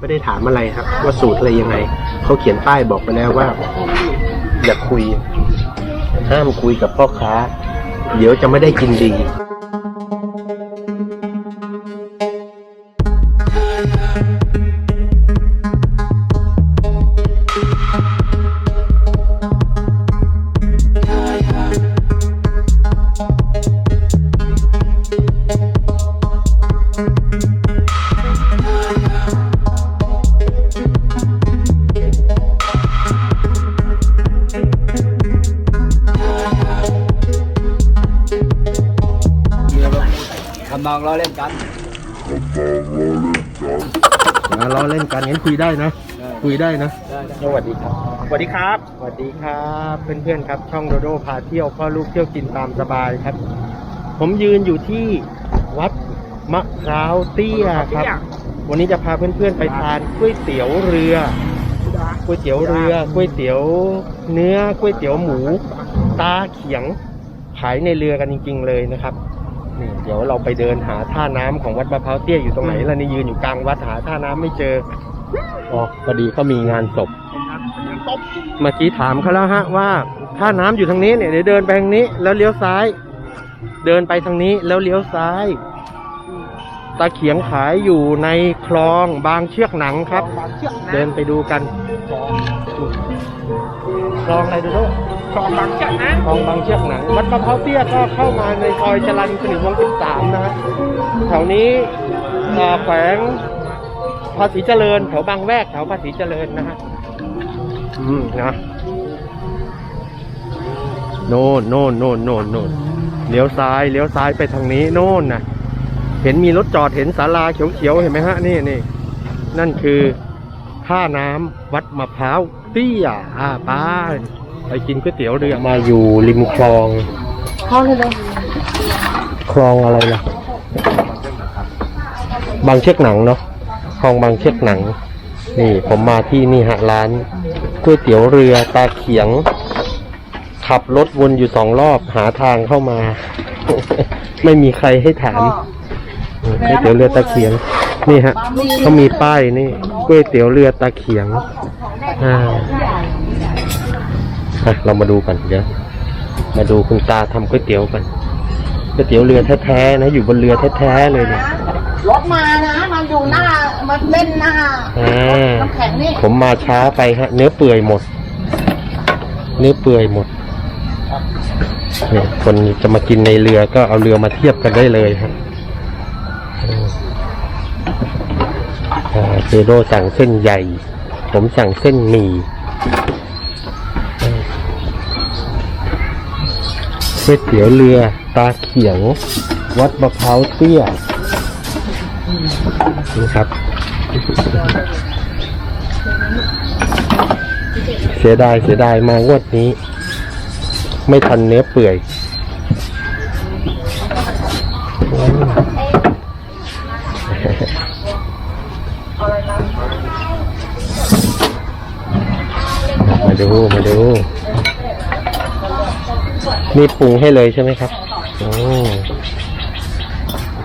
ไม่ได้ถามอะไรครับ ว่าสูตรอะไรยังไง เขาเขียนป้ายบอกไปแล้วว่า อย่าคุย ห้ามคุยกับพ่อค้า เดี๋ยวจะไม่ได้กินดี คุยได้นะ คุยได้นะได้ได้สวัสดีครับ สวัสดีครับ สวัสดีครับ เพื่อนๆครับ ช่องโดโดพาเที่ยวพ่อลูกเที่ยวกินตามสบายครับ ผมยืนอยู่ที่วัดมะพร้าวเตี้ยครับ วันนี้จะพาเพื่อนๆไปทานก๋วยเตี๋ยวเรือก๋วยเตี๋ยวเรือก๋วยเตี๋ยวเนื้อก๋วยเตี๋ยวหมู ตาเขียงขายในเรือกันจริง ๆ เลยนะครับนี่เดี๋ยวเราไปเดินหาท่าน้ำของวัดมะพร้าวเตี้ยอยู่ตรงไหนล่ะนี่ยืนอยู่กลางวัดหาท่าน้ำไม่เจอ อ๋อพอดีเขามีงานศพ เมื่อกี้ถามเขาแล้วฮะว่าท่าน้ำอยู่ทางนี้เนี่ยเดี๋ยวเดินไปทางนี้ แล้วเลี้ยวซ้าย เดินไปทางนี้แล้วเลี้ยวซ้าย ตาเขียงขายอยู่ในคลองบางเชือกหนังครับเดินไปดูกัน คลองอะไรดูด้วยคลองบางจากนะคลองบางเชือกหนัง วัดมะพร้าวเตี้ยก็เข้ามาในซอยจรัญสนิทวงศ์13นะฮะแถวนี้เอ่อแขวง ภาษีเจริญ แถวบางแวกแถวภาษีเจริญนะฮะอืมนะโน่นโน่นโน่นโน่นโน่นเลี้ยวซ้ายเลี้ยวซ้ายไปทางนี้ โน่นนะเห็นมีรถจอดเห็นศาลาเขียวๆเห็นไหมฮะนี่นี่นั่นคือท่าน้ำวัดมะพร้าวเตี้ยอ่าไป้าไปกินก๋วยเตี๋ยวเรือมาอยู่ริมคลองคลองอะไรคลองอะไรล่ะ บางเชือกหนังเนาะ คลองบางเชือกหนัง นี่ผมมาที่นี่ฮะร้านก๋วยเตี๋ยวเรือตาเขียง ขับรถวนอยู่สองรอบหาทางเข้ามา ไม่มีใครให้ถามก๋วยเตี๋ยวเรือตาเขียง นี่ฮะเขามีป้ายนี่ก๋วยเตี๋ยวเรือตาเขียงอ่าอะเรามาดูกันเดี๋ยวมาดูคุณตาทำก๋วยเตี๋ยวกัน ก๋วยเตี๋ยวเรือแท้ๆนะ อยู่บนเรือแท้ๆเลยเนี่ยรถมานะมันอยู่หน้ามันเล่นหน้าอ่าน้ำแข็งนี่ผมมาช้าไปฮะ เนื้อเปื่อยหมด เนื้อเปื่อยหมดเนี่ยคนจะมากินในเรือก็เอาเรือมาเทียบกันได้เลยฮะอืมอ่าเจโดสั่งเส้นใหญ่ ผมสั่งเส้นหมี่อืมก๋วยเตี๋ยวเรือ ตาเขียงวัดมะพร้าวเตี้ยนี่ครับ เสียดายเสียดายมางวดนี้ ไม่ทันเนื้อเปื่อยมาดู มาดู นี่ปรุงให้เลยใช่ไหมครับ โอ้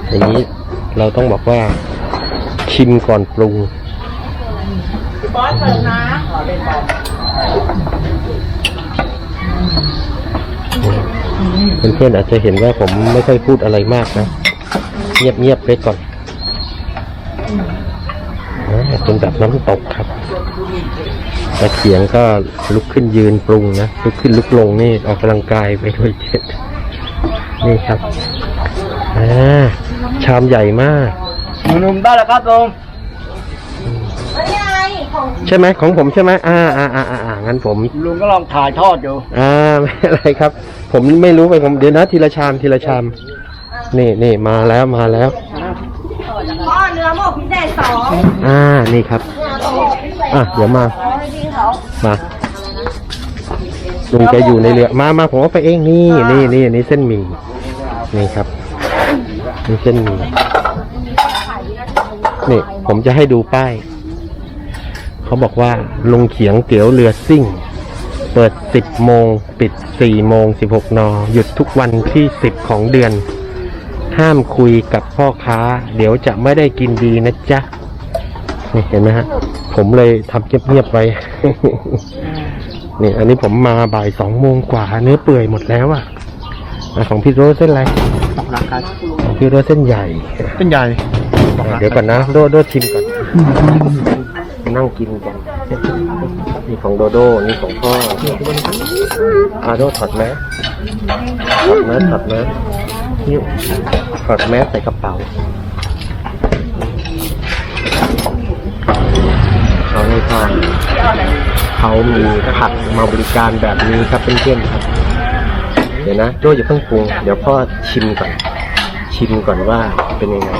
อย่างนี้เราต้องบอกว่าชิมก่อนปรุงบอสเติมน้เพื่อนๆอาจจะเห็นว่าผมไม่ค่อยพูดอะไรมากนะ เงียบๆไปก่อนอ่าเป็นแบบน้ำตกครับตะเขียงก็ลุกขึ้นยืนปรุงนะ ลุกขึ้นลุกลงนี่ออกกำลังกายไปด้วยเจ็ด นี่ครับอ่าชามใหญ่มากหนุ่มๆได้แล้วครับลุงำแล้วยังไงของใช่ไหมของผมใช่ไหมอ่าอ่าอ่าอ่าอ่างั้นผม ลุงก็ลองถ่ายทอดอยู่อ่าไม่อะไรครับ ผมไม่รู้ไปผมเดี๋ยวนะทีละชามทีละชามนี่นี่มาแล้วมาแล้วพ่อเนื้อหมกพิเศษสองอ่านี่ครับ อะเดี๋ยวมาเอาให้พี่เขามา ลุงแกอยู่ในเรือมามาผมเอาไปเองนี่นี่นี่นี่เส้นหมี่นี่ครับนี่เส้นหมี่นี่ ผมจะให้ดูป้าย เขาบอกว่าลุงเขียงเตี๋ยวเรือซิ่ง เปิด 10 โมง ปิด 4 โมง 16 น หยุดทุกวันที่ 10 ของเดือน ห้ามคุยกับพ่อค้า เดี๋ยวจะไม่ได้กินดีนะจ๊ะนี่เห็นไหมฮะ ผมเลยทำเงียบๆไว้ นี่อันนี้ผมมาบ่ายสองโมงกว่าเนื้อเปื่อยหมดแล้วอะอะของพี่โรสเส้นอะไรตกราคาของพี่โรสเส้นใหญ่เส้นใหญ่อะเดี๋ยวก่อนนะโดโดชิมก่อนนั่งกินกันนี่ของโดโดนี่ของพ่ออาโดถอดแมสถอดแมสถอดแมสนี่ถอดแมสใส่กระเป๋าเขาให้ทาน เขามีผักมาบริการแบบนี้ครับเพื่อนๆครับ เดี๋ยวนะโดอย่าเพิ่งปรุง เดี๋ยวพ่อชิมก่อน ชิมก่อนว่าเป็นยังไง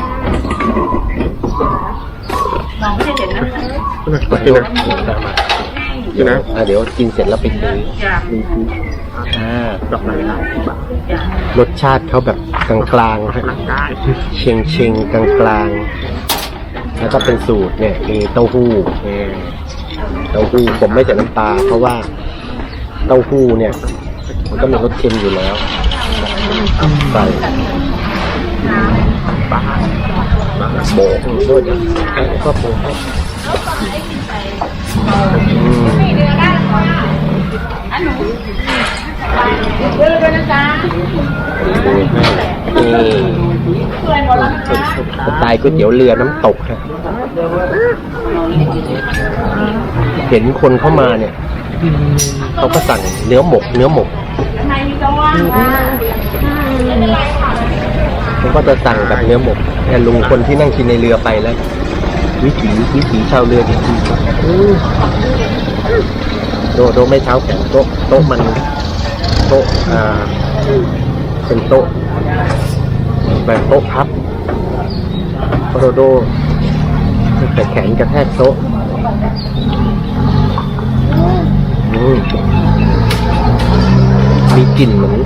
ประตูอยู่นะอะเดี๋ยวกินเสร็จแล้วไปซื้ออ่าดอกไม้หลายสิบบาทรสชาติเขาแบบกลางๆฮะเชียงเชียงๆกลางๆแล้วก็เป็นสูตรเนี่ยมีเต้าหู้ เนี่ยเต้าหู้ผมไม่ใส่น้ำปลาเพราะว่าเต้าหู้เนี่ย มันก็มีรสเค็มอยู่แล้วใส่ปลาโบกด้วยนะแล้วก็โบกเดินไปนะจ๊ะนี่ สไตล์ก๋วยเตี๋ยวเรือน้ำตกฮะเห็นคนเข้ามาเนี่ยเขาก็สั่งเนื้อหมก เนื้อหมกเขาก็จะสั่งแบบเนื้อหมกแต่ลุงคนที่นั่งกินในเรือไปแล้ว วิถีวิถีชาวเรือจริงๆโดโดไม่เท้าแข็งโต๊ะโต๊ะมันโต๊ะอ่าเป็นโต๊ะ แบบโต๊ะพับโดโดแต่แขนกระแทกโต๊ะอืมมีกลิ่นเหมือน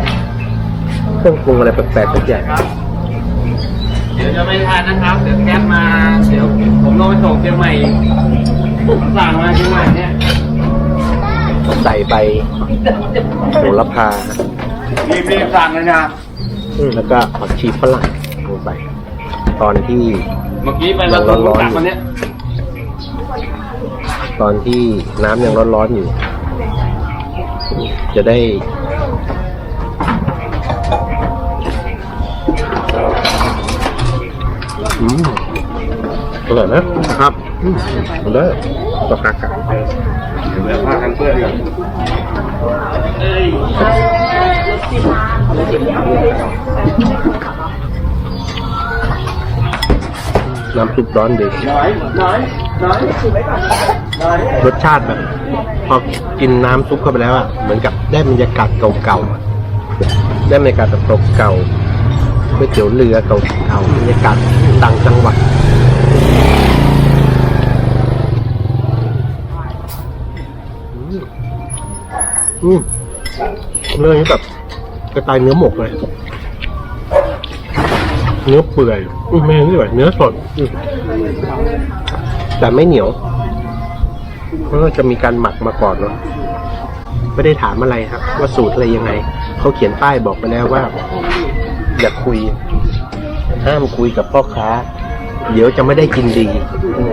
เครื่องปรุงอะไรแปลกๆสักอย่างเดี๋ยวจะไม่ทานนะครับ เดี๋ยวแก๊ปมา เดี๋ยวผมลงไปส่งเชียงใหม่ผมสั่งมาเชียงใหม่เนี่ยใส่ใบโหระพารีบๆสั่งเลยนะอืม แล้วก็ผักชีฝรั่งลงไป ตอนที่ เมื่อกี้ไปมาส่งกลับมาเนี่ยตอนที่น้ำยังร้อนๆอยู่ จะได้ อืมอร่อยนะครับอืมเอาได้ต่อกักกันเดี๋ยวผ้ากันเปื้อนก่อน เอ้ย น้ำซุปร้อนดีรสชาติแบบ พอกินน้ำซุปเข้าไปแล้วอะเหมือนกับได้บรรยากาศเก่าๆ ได้บรรยากาศแบบเก่าๆก๋วยเตี๋ยวเรือเก่าๆบรรยากาศต่างจังหวัดอืมเรื่องนี้แบบ ระต่ายเนื้อหมกเลย เนื้อเปื่อยอืมไม่ใช่แบบเนื้อสดอแต่ไม่เหนียว เพราะว่าจะมีการหมักมาก่อนเนาะไม่ได้ถามอะไรครับ ว่าสูตรอะไรยังไง เขาเขียนป้ายบอกไปแล้วว่า อย่าคุย ห้ามคุยกับพ่อค้า เดี๋ยวจะไม่ได้กินดีอื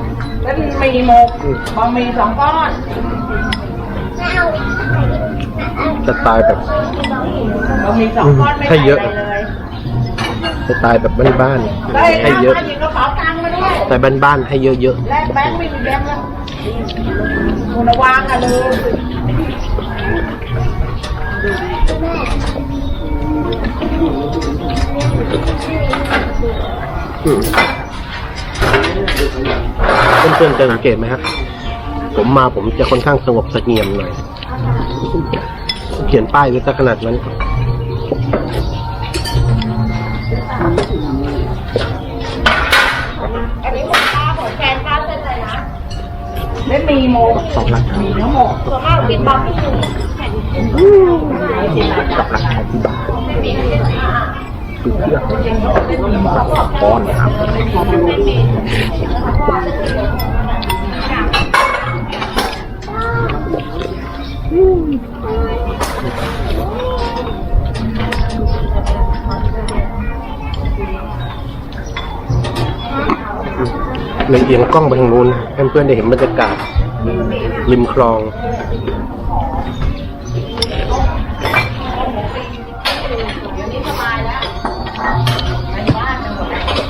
ม อืมอืมแล้วมีหมกบะหมี่สองก้อนสไตล์แบบบะหมี่สองก้อนไม่ให้เยอะใส่อะไรเลยสไตล์แบบบ้านได้ๆให้เยอะ หยิบกระเป๋าตังค์มาด้วยแต่บ้านๆให้เยอะแลกแบงค์ไม่มีแบงค์แล้วคุณวางกันเลยๆอืม เพื่อนๆจะสังเกตไหมครับผมมาผมจะค่อนข้างสงบเสงี่ยมหน่อย เขียนป้ายไว้ซะขนาดนั้นอันนี้ของป้าของแฟนป้าเส้นอะไรนะไม่มีหมกสองราคามีเนื้อหมกส่วนมากเป็นบะหมี่กับราคาที่บาท คือเชือกก้อนครับเลยเอียงกล้องไปทางนู้นให้เพื่อนได้เห็นบรรยากาศริมคลอง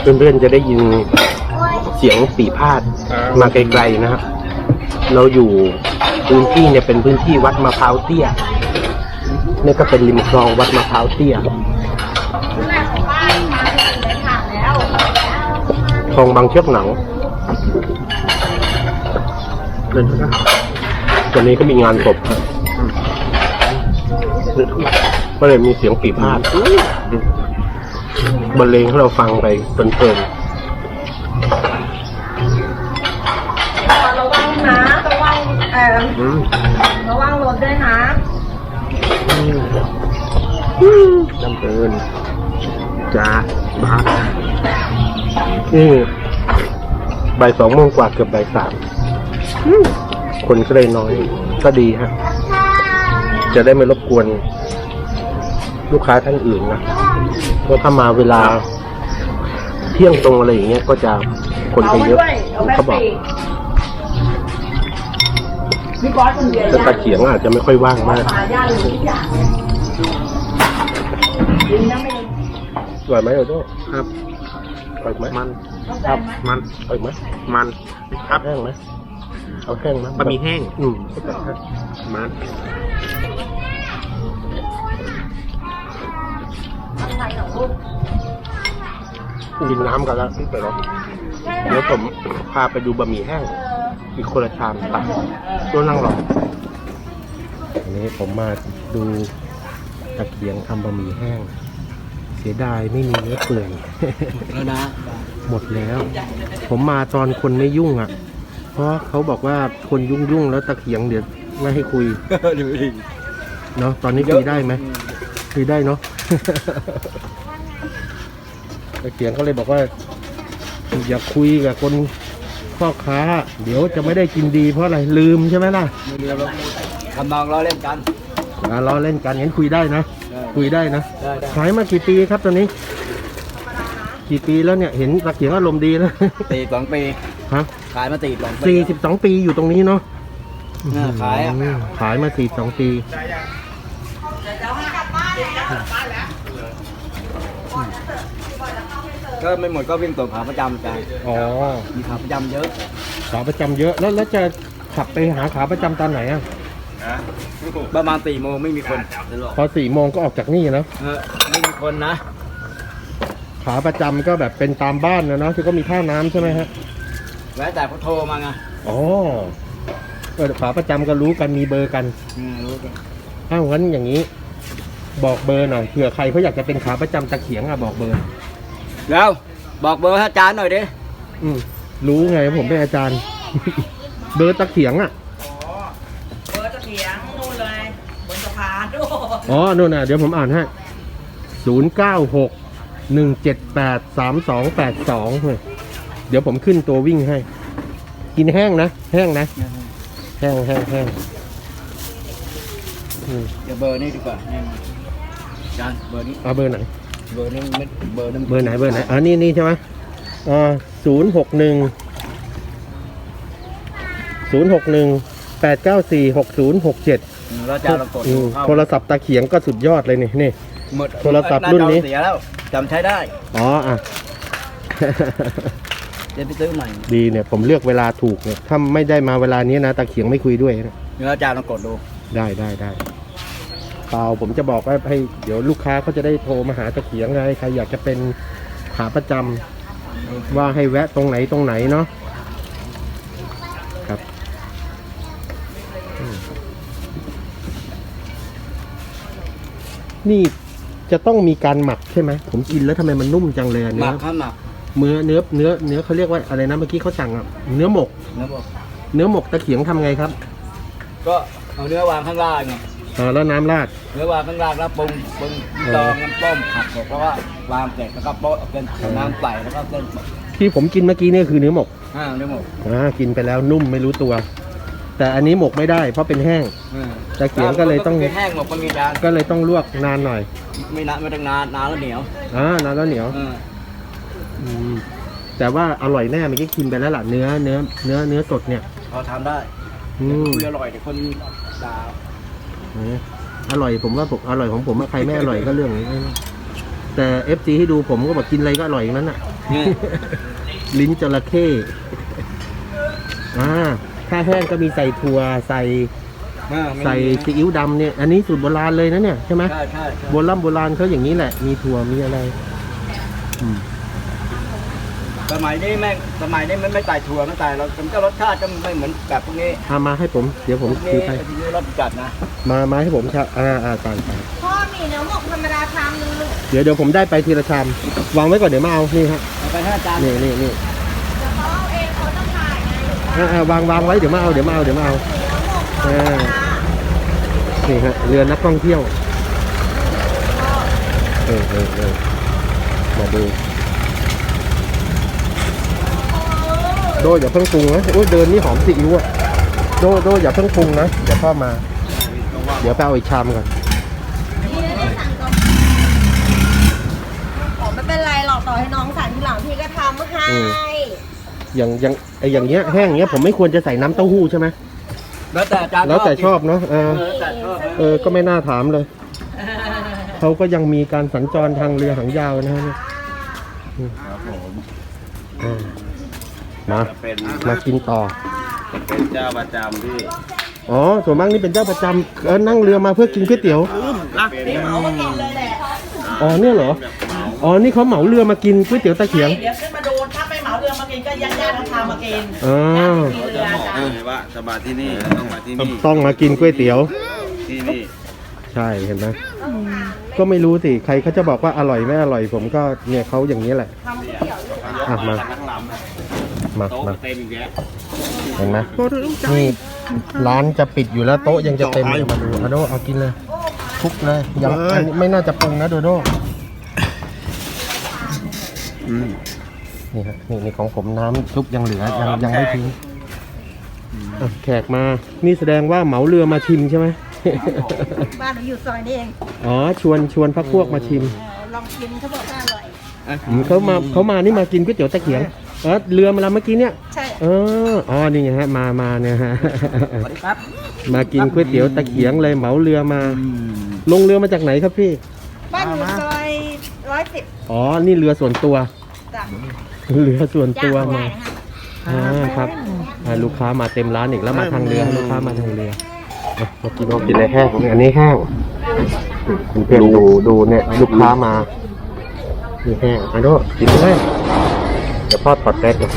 เพื่อนๆจะได้ยินเสียงปีพาดมาไกลๆนะครับ เราอยู่พื้นที่เนี่ยเป็นพื้นที่วัดมะพร้าวเตี้ยนี่ก็เป็นริมคลองวัดมะพร้าวเตี้ยคลองบางเชือกหนังนั่นนะวันนี้ก็มีงานศพครับก็เลยมีเสียงปีพาด บรรเลงให้เราฟังไปเพลินระวังนะระวังเอ่อๆอืมระวังรถด้วยนะ จำเริญจ้าบ้านี่บ่ายสองโมงกว่าเกือบบ่ายสามคนก็เลยน้อย ก็ดีฮะ จะได้ไม่รบกวน ลูกค้าท่านอื่นนะ เพราะถ้ามาเวลา เที่ยงตรงอะไรอย่างเงี้ยก็จะคนจะเยอะเอาแม่เขาบอกปีกพี่บอสคนเดียวแต่ตะเขียงอาจจะไม่ค่อยว่างมากมาย่าเลยทุกอย่างยินนะไม่อร่อยไหมโอโต้ครับอร่อยไหมมันครับมันอร่อยไหมมันครับแห้งไหมเอาแห้งไหมบะหมี่แห้งอืมมัน กกินน้ำกันแล้วพี่ไปแล้วเดี๋ยวผมพาไปดูบะหมี่แห้ง อีกคนละชามตักตัวนั่งรออันนี้ผมมาดูตะเกียงทำบะหมี่แห้ง เสียดายไม่มีเนื้อเปื่อยแล้วนะหมดแล้ว ผมมาตอนคนไม่ยุ่งอะ เพราะเขาบอกว่าคนยุ่งยุ่งๆแล้วตะเขียงเดี๋ยวไม่ให้คุยดูดิเนาะตอนนี้คุยได้ไหมคุยได้เนาะ ตะเขียงก็เลยบอกว่า อย่าคุยกับคนพ่อค้า เดี๋ยวจะไม่ได้กินดีเพราะอะไรลืมใช่ไหมล่ะไม่มีเราทำนองล้อเล่นกันอ่าล้อเล่นกันงั้นคุยได้นะได้คุยได้นะได้ได้ขายมากี่ปีครับตอนนี้ กี่ปีแล้วเนี่ยเห็นตะเขียงอารมณ์ดีแล้วตีสองปีฮะขายมาตีสองปีสี่สิบสองปีอยู่ตรงนี้เนาะเออขายอะมขายมาสี่สองปี ก็ไม่หมดก็วิ่งตรงขาประจำใจอ๋อมีขาประจำเยอะขาประจำเยอะแล้วแล้วจะขับไปหาขาประจำตอนไหนอะประมาณสี่โมงไม่มีคนพอสี่โมงก็ออกจากนี่นะเออไม่มีคนนะ ขาประจำก็แบบเป็นตามบ้านนะเนาะที่ก็มีท่าน้ำใช่ไหมฮะแม้แต่เขาโทรมาไงอ๋อเออขาประจำก็รู้กันมีเบอร์กันอืมรู้กันอ้าวงั้นอย่างนี้ บอกเบอร์หน่อยเผื่อใครเขาอยากจะเป็นขาประจำตะเขียงอะบอกเบอร์ แล้วบอกเบอร์ให้อาจารย์หน่อยดิอืมรู้ไงว่าผมเป็นอาจารย์ เบอร์ตะเขียงอะเบอร์ตะเถียงนู่นเลย บนสะพานโอ้อ๋อนู่นน่ะเดี๋ยวผมอ่านให้ศูนย์เก้าหกหนึ่งเจ็ดแปดสามสองแปดสองเดี๋ยวผมขึ้นตัววิ่งให้ กินแห้งนะ แห้งนะ แห้งแห้งแห้งอืมเดี๋ยวเบอร์นี้ดีกว่าแน่นอนอาจารย์เบอร์นี้เอาเบอร์ไหน เบอร์นี้ไม่เบอร์นั้นเบอร์ไหนเบอร์ไหนอ๋อนี่นี่ใช่ไหมอ่าศูนย์หกหนึ่งศูนย์หกหนึ่งแปดเก้าสี่หกศูนย์หกเจ็ดอืมแล้วอาจารย์ลองกดดูเข้าโทรศัพท์ตาเขียงก็สุดยอดเลยนี่นี่ หมดโทรศัพท์รุ่นนี้หาจอเสียแล้วจำใช้ได้อ๋ออะ เดี๋ยวไปซื้อใหม่ดีเนี่ยผมเลือกเวลาถูกเนี่ยถ้าไม่ได้มาเวลานี้นะตาเขียงไม่คุยด้วยนะเดี๋ยวอาจารย์ลองกดดูได้ได้ได้ เปล่าผมจะบอกว่าให้เดี๋ยวลูกค้าเขาจะได้โทรมาหาตาเขียงไงใครอยากจะเป็นขาประจำว่าให้แวะตรงไหนตรงไหนเนาะครับอืมนี่จะต้องมีการหมักใช่ไหมผมกินแล้วทำไมมันนุ่มจังเลยอะหเนื้มัอกข้าวหมักเนื้อเนื้อเนื้อเนื้อเขาเรียกว่าอะไรนะเมื่อกี้เขาสั่งอะเนื้อหมกนะบอกเนื้อหมกตะเขียงทำไงครับ ก็เอาเนื้อวางข้างล่างไงอ่าแล้วน้ำราดเนื้อวางข้างล่างแล้วปรุงปรุงเออดองน้ำต้มผัดเสร็จแล้วก็วางเสร็จแล้วก็โป๊ะเอาเป็นน้ำใส่แล้วก็เส้นที่ผมกินเมื่อกี้เนี่ยคือเนื้อหมกอ่าเนื้อหมกอ่ากินไปแล้วนุ่มไม่รู้ตัว แต่อันนี้หมกไม่ได้ เพราะเป็นแห้งอ่าตะเกียงก็เลยต้องเป็นแห้งหมกมันมีจานก็เลยต้องลวกนานหน่อยไม่นานไม่ต้องนานนานแล้วเหนียวอ่านานแล้วเหนียวอ่าอืมแต่ว่าอร่อยแน่เมื่อกี้กินไปแล้วล่ะเนื้อเนื้อเนื้อเนื้อสดเนี่ยพอทำได้อืมคุยอร่อยแต่คนด่าเอออร่อยผมว่าผมอร่อยของผมอะใครไม่อร่อยก็เรื่องนี้แต่เอฟซีให้ดูผมก็บอกกินอะไรก็อร่อยอย่างนั้นอะเนี่ยลิ้นจระเข้อ่าถ้าแห้งก็มีใส่ถั่วใส่อ่าไม่ใส่ซีอิ๊วดำเนี่ย อันนี้สูตรโบราณเลยนะเนี่ยใช่ไหมใช่ใช่ใช่โบราณโบราณเขาอย่างนี้แหละ มีถั่วมีอะไร อืม สมัยนี้แม่งสมัยนี้มันไม่ใส่ถั่วไม่ใส่เรามันก็รสชาติก็ไม่เหมือนแบบพวกนี้เอามาให้ผม เดี๋ยวผมพวกซื้นี้อไป ทีนี้รสจัดนะมามาให้ผมครับอ่าอ่าตอนไปพ่อมีเนื้อหมกธรรมดาชามนึงลูกเดี๋ยวเดี๋ยวผมได้ไปทีละชามวางไว้ก่อนเดี๋ยวมาเอานี่ฮะเอาไปห้าจานนี่นี่นี่เดี๋ยวเขาเอาเองเขาต้องถ่ายไงหรือว่าอ่าอ่าวางวางไว้เดี๋ยวมาเอาเดี๋ยวมาเอาเดี๋ยวมาเอา เนื้อหมกธรรมดานี่ฮะเรือนักท่องเที่ยว เออเออเออมาดู โดอย่าเพิ่งปรุงนะโอ้ยเดินนี่หอมซีอิ๊วอะโดโดอย่าเพิ่งปรุงนะเดี๋ยวพ่อมา เดี๋ยวไปเอาอีกชามก่อนนี่ไม่ได้สั่งก่อนอ๋อไม่เป็นไรหรอกต่อให้น้องสั่งทีหลังพี่ก็ทำให้อืมอย่างอย่างไออย่างเงี้ยแห้งอย่างเงี้ยผมไม่ควรจะใส่น้ำเต้าหู้ใช่ไหมแล้วแต่จานแล้วแต่ชอบเนาะเออเออแต่ชอบเออก็ไม่น่าถามเลยเขาก็ยังมีการสัญจรทางเรือหางยาวนะฮะเนี่ยครับผมอ่า มาเป็นมากินต่อ เป็นเจ้าประจำที่อ๋อส่วนมากนี่เป็นเจ้าประจำเออนั่งเรือมาเพื่อกินก๋วยเตี๋ยวเป็นเอามากินเลยแหละอ๋อเนี่ยเหรออ๋อนี่เขาเหมาเรือมากินก๋วยเตี๋ยวตะเขียงเดี๋ยวขึ้นมาดูถ้าไม่เหมาเรือมากินก็ญาติญาติๆเขาพามากินอ๋อเขาจะบอกเลยว่าจะมาที่นี่ต้องมาที่นี่ต้องมากินก๋วยเตี๋ยวที่นี่ใช่เห็นไหมก็ไม่รู้สิใครเขาจะบอกว่าอร่อยไม่อร่อยผมก็เนี่ยเขาอย่างนี้แหละอะมาทั้งลำ มาโต๊ะมาเต็มอีกแล้วเห็นไหมนี่ร้านจะปิดอยู่แล้วโต๊ะยังจะเต็มเลยมาดูเอาโดเอากินเลยคลุกเลยยังอันนี้ไม่น่าจะปรุงนะโดโดนี่ฮะนี่นี่ของผมน้ำซุปยังเหลือยังยังไม่ทิ้งอะแขกมา นี่แสดงว่าเหมาเรือมาชิมใช่ไหม บ้านหนูอยู่ซอยนี้เองอ๋อชวนชวนพักพวกมาชิมเออลองชิมเขาบอกว่าอร่อย อืมเขามาเขามานี่มากินก๋วยเตี๋ยวตะเกียง เออเรือมาแล้วเมื่อกี้เนี่ยใช่เอออ๋อนี่ไงฮะมามาเนี่ยฮะมากินก๋วยเตี๋ยวตะเขียงเลยเหมาเรือมา ลงเรือมาจากไหนครับพี่ บ้านอยู่ซอยร้อยสิบอ๋อนี่เรือส่วนตัว จ้ะเรือส่วนย่างตัวใหญ่มานะคะอ่าครับอ่าลูกค้ามาเต็มร้านอีกแล้วมาทางเรือลูกค้ามาทางเรืออะมากินมากินอะไรแห้งอันนี้แห้งคุณเพื่อนดูดูเนี่ยลูกค้ามานี่แห้งอันนี้กินเลยเดี๋ยวพ่อถอดแป๊กเลย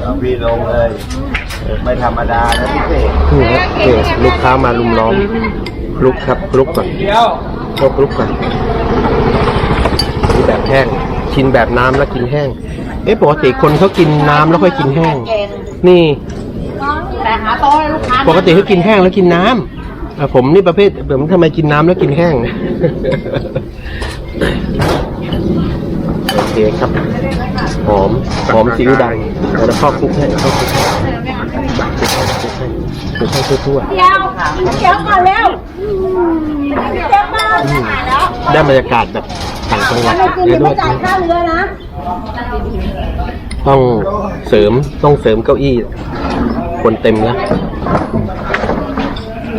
เอาพี่ลงเลย ไม่ธรรมดานะพี่เสกนี่ฮะนี่ลูกค้ามาลุมล้อมคลุกครับคลุกก่อนเดียวก็คลุกก่อนนี่แบบแห้งกินแบบน้ำแล้วกินแห้ง เอ๊ะปกติคนเขากินน้ำแล้วค่อยกินแห้ง นี่ แต่หาโต๊ะให้ลูกค้าปกติเขากินแห้งแล้วกินน้ำอะผมนี่ประเภทผมทำไมกินน้ำแล้วกินแห้ง โอเคครับ หอมหอมซีอิ๊วดำแล้วพ่อคลุกให้พ่อคลุกให้คลุกให้คลุกให้ทั่วเดี๋ยวเดี๋ยวก่อนเร็วเดี๋ยวมาจะหายแล้วๆได้บรรยากาศแบบต่างจังหวัดไม่กินเดี๋ยวไม่ด้วยจ่ายค่าเรือนะต้องเสริมต้องเสริมเก้าอี้ คนเต็มแล้ว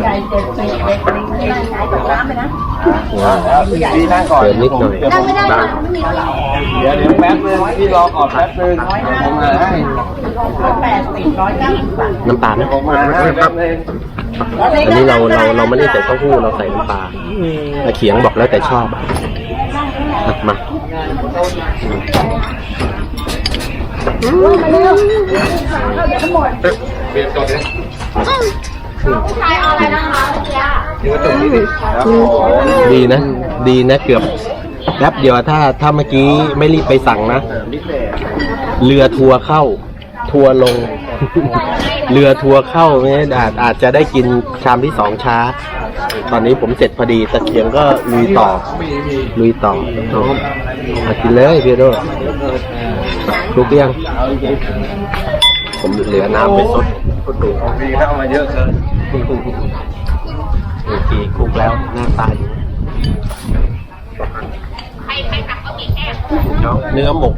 ใหญ่เจ็ดสิบเด็กนี่ได้ใช้กับน้ำไปนะ พี่นั่งก่อนเสริมนิดหน่อยนั่งไม่ได้นะไม่มีแล้วเดี๋ยวเดี๋ยวแป๊บนึงพี่รอก่อนแป๊บนึงผมมาให้แปดสิบร้อยเก้าสิบบาทน้ำปลาไหมผมมาให้แป๊บนึงอันนี้เราเราเราไม่ได้ใส่เต้าหู้เราใส่น้ำปลาแต่เขียงบอกแล้วแต่ชอบอะอะมาอืมมาเร็วเข้าเดี๋ยวทั้งหมดเปลี่ยนก่อนเลย ผู้ชายเอาอะไรนะคะเมื่อกี้นี่ก็ตรงนี้ดิครับผมดีนะ ดีนะเกือบแป๊บเดียวถ้าถ้าเมื่อกี้ไม่รีบไปสั่งนะเสริมพิเศษเรือทัวร์เข้า ทัวร์ลง เรือทัวร์เข้าเนี่ยอาจอาจจะได้กินชามที่สองช้า ตอนนี้ผมเสร็จพอดีตะเคียงก็ลุยต่อ ลุยต่อเอามากินเลยพี่โดลุกเรียง ผมเหลือน้ำไปสดก็ดูพี่เข้ามาเยอะเกินโอเคคลุกแล้วหน้าตาดีเนื้อหมก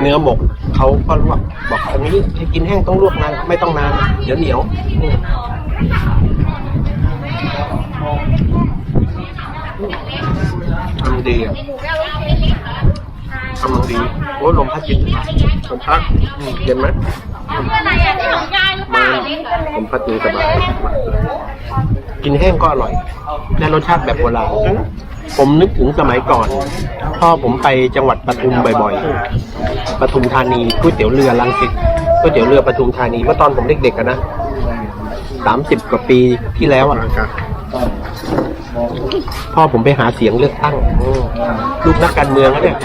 เนื้อหมกเขาก็ลวกบอกอันนี้ให้กินแห้งต้องลวกนานไม่ต้องนานเดี๋ยวเหนียวอืมทำดีอะ ทำดีโอ้ยลมพัดเย็นลมพัดอืมเย็นไหมอะไรอะที่ของยายหรือเปล่าลมพัดเย็นสบายกินแห้งก็อร่อยได้รสชาติแบบโบราณผมนึกถึงสมัยก่อน พ่อผมไปจังหวัดปทุมบ่อยๆปทุมธานีก๋วยเตี๋ยวเรือลังสิตก๋วยเตี๋ยวเรือปทุมธานีเมื่อตอนผมเด็กๆอะนะสามสิบกว่าปีที่แล้วอะพ่อผมไปหาเสียงเลือกตั้ง ลูกนักการเมืองนะเนี่ย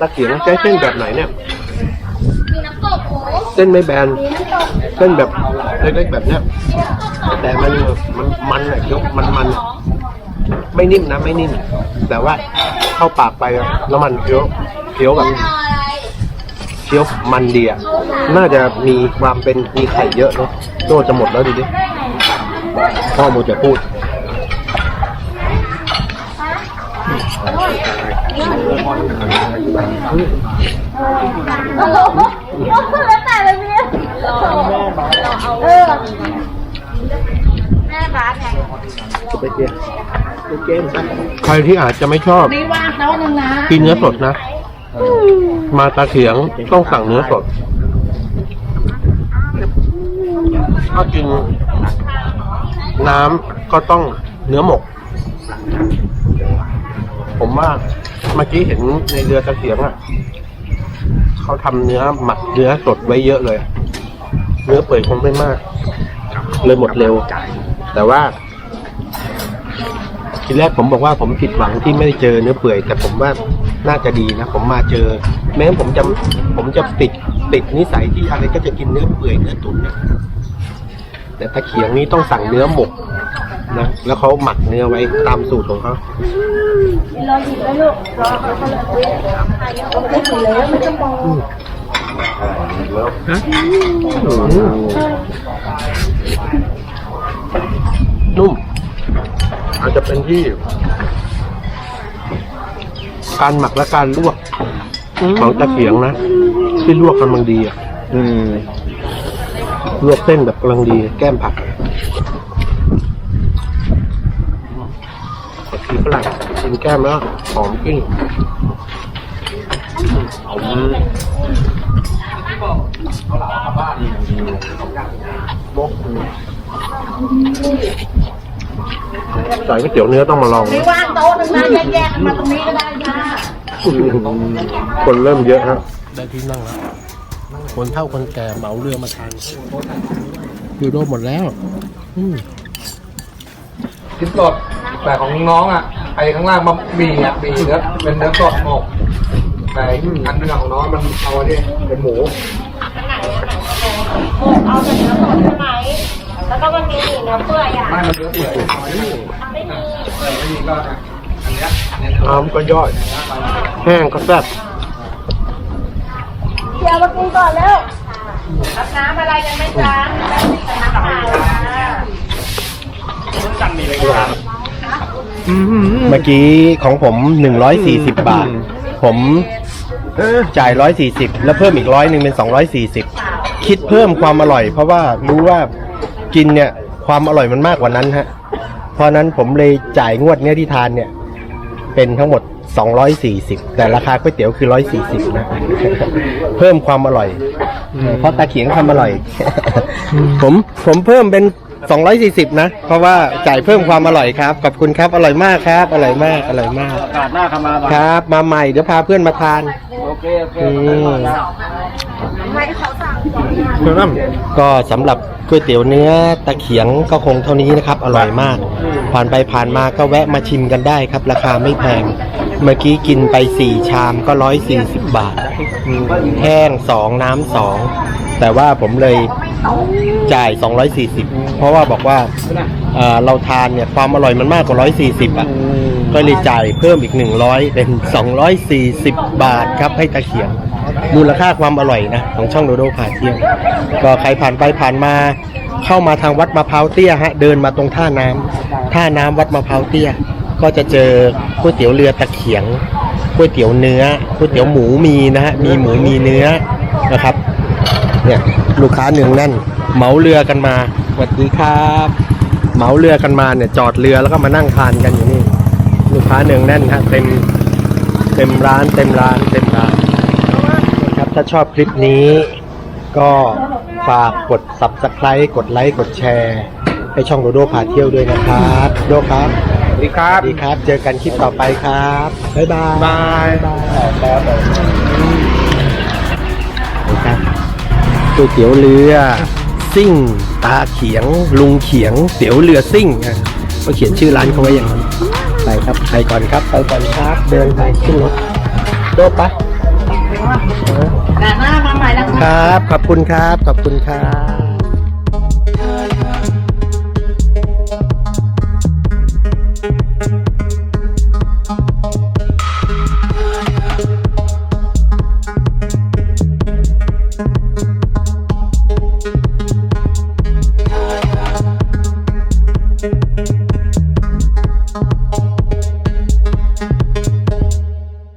ตะเกียงใช้เส้นแบบไหนเนี่ยมีน้ำตกหมูเส้นไม่แบนมีน้ำตกเส้นแบบเล็กๆแบบเนี้ยแต่มันมันมันอะเคี้ยวมันมันอะไม่นิ่มนะไม่นิ่ม แต่ว่าเข้าปากไปอะแล้วมันเคี้ยวเคี้ยวแบบเอาอะไรเคี้ยวมันดีอะน่าจะมีความเป็นมีไข่เยอะเนาะโตจะหมดแล้วดูดิพ่อโมจะพูด โอ้โหแล้วแต่เลยพี่เออแม่บาสไงไปเกียใครที่อาจจะไม่ชอบ นี่ว่างโต๊ะหนึงนะกินเนื้อสดนะ มาตาเขียงต้องสั่งเนื้อสด ถ้ากินน้ำก็ต้องเนื้อหมก ผมว่า มื่อกี้เห็นในเรือตะเขียงอะเขาทำเนื้อหมักเนื้อสดไว้เยอะเลย เนื้อเปื่อยคงไม่มาก เลยหมดเร็ว แต่ว่า ทีแรกผมบอกว่าผมผิดหวังที่ไม่ได้เจอเนื้อเปื่อย แต่ผมว่าน่าจะดีนะผมมาเจอ แม้ผมจะผมจะติดติดนิสัยที่อะไรก็จะกินเนื้อเปื่อยเนื้อตุ๋นนี่ยแต่ตะเขียงนี้ต้องสั่งเนื้อหมก นะ แล้วเขาหมักเนื้อไว้ตามสูตรของเขารอหยิบแล้วลูกรอเขาเลยไม่ถึงเลยมันจะมองนุ่ม อาจจะเป็นที่ การหมักและการลวกของตะเขียงนะ ที่ลวกกำลังดีอะลวกเส้นแบบกำลังดี แก้มผักผักชีฝรั่ง กินแก้มแล้วหอมกิ้งใส่ก๋วยเตี๋ยวเนื้อต้องมาลองนี่ว่างโต๊ะหนึงนะแยกๆกันมาตรงนี้ก็ได้จ้าคนเริ่มเยอะครับได้ที่นั่งแล้ว คนเท่าคนแก่เหมาเรือมาทานยูโรหมดแล้ว อืมชิ้นสด แต่ของน้องอะไอ้ข้างล่างมันมีอะมีเนื้อเป็นเนื้อสดหมกแต่อันเนื้อของน้องมันเอาอันนี้เป็นหมูเอาแต่เนื้อสดใช่ไหม แล้วก็มันมีเนื้อเปื่อยอะไม่มันเนื้อเปื่อยไม่มีเออไม่มีก็อันเนี้ยอันเนี้ยน้ำก็ย่อยแห้งก็แซ่บเดี๋ยวมากินก่อนแล้วรับน้ำอะไรกันไหมจ๊ะน้ำเปล่าจ้า เมื่อกี้ของผมหนึ่งร้อยสี่สิบบาท ผมจ่ายร้อยสี่สิบแล้วเพิ่มอีกร้อยหนึ่งเป็นสองร้อยสี่สิบคิดเพิ่มความอร่อย เพราะว่ารู้ว่ากินเนี่ยความอร่อยมันมากกว่านั้นฮะ เพราะนั้นผมเลยจ่ายงวดเนี้ยที่ทานเนี่ย เป็นทั้งหมด 240 แต่ราคาก๋วยเตี๋ยวคือ 140 นะ เพิ่มความอร่อย เพราะตาเขียงทำอร่อย ผมผมเพิ่มเป็น 240 นะ เพราะว่าจ่ายเพิ่มความอร่อยครับ ขอบคุณครับ อร่อยมากครับ อร่อยมาก อร่อยมากโอกาสหน้าเข้ามาครับ มาใหม่ เดี๋ยวพาเพื่อนมาทาน โอเค โอเคอืม ก็สำหรับก๋วยเตี๋ยวเนื้อตะเขียงก็คงเท่านี้นะครับ อร่อยมาก ผ่านไปผ่านมาก็แวะมาชิมกันได้ครับ ราคาไม่แพง เมื่อกี้กินไปสี่ชามก็ร้อยสี่สิบบาทอืมแห้งสองน้ำสอง แต่ว่าผมเลยจ่าย 240 เพราะว่าบอกว่าเอ่อเราทานเนี่ยความอร่อยมันมากกว่า 140 อะ ก็เลยจ่ายเพิ่มอีก 100 เป็น 240 บาทครับให้ตะเขียง มูลค่าความอร่อยนะ ของช่องโดโดพาเที่ยวก็ใครผ่านไปผ่านมาเข้ามาทางวัดมะพร้าวเตี้ยฮะ เดินมาตรงท่าน้ำท่าน้ำวัดมะพร้าวเตี้ย ก็จะเจอก๋วยเตี๋ยวเรือตะเขียงก๋วยเตี๋ยวเนื้อก๋วยเตี๋ยวหมูมีนะฮะมีหมูมีเนื้อนะครับ เนี่ยลูกค้าเนืองแน่น เหมาเรือกันมาสวัสดีครับ เหมาเรือกันมาเนี่ยจอดเรือแล้วก็มานั่งทานกันอยู่นี่ ลูกค้าเนืองแน่นฮะเต็มเต็มร้านเต็มร้านเต็มร้านนะครับถ้าชอบคลิปนี้ ก็ฝากกด subscribe กดไลค์กดแชร์ให้ช่องโดโดพาเที่ยวด้วยนะครับโดครับสวัสดีครัสบวัสดีครับ เจอกันคลิปต่อไปครับ บ๊ายบาย บายบายครับ ก๋วยเตี๋ยวเรือซิ่ง ตาเขียง ลุงเขียงเตี๋ยวเรือซิ่งอะก็เขียนชื่อร้านเขาไว้อย่างนั้นไปครับไปก่อนครับไปก่อนครับเดินไปขึ้นรถโดปะแต่หน้ามาใหม่แล้วครับ ขอบคุณครับ ขอบคุณครับ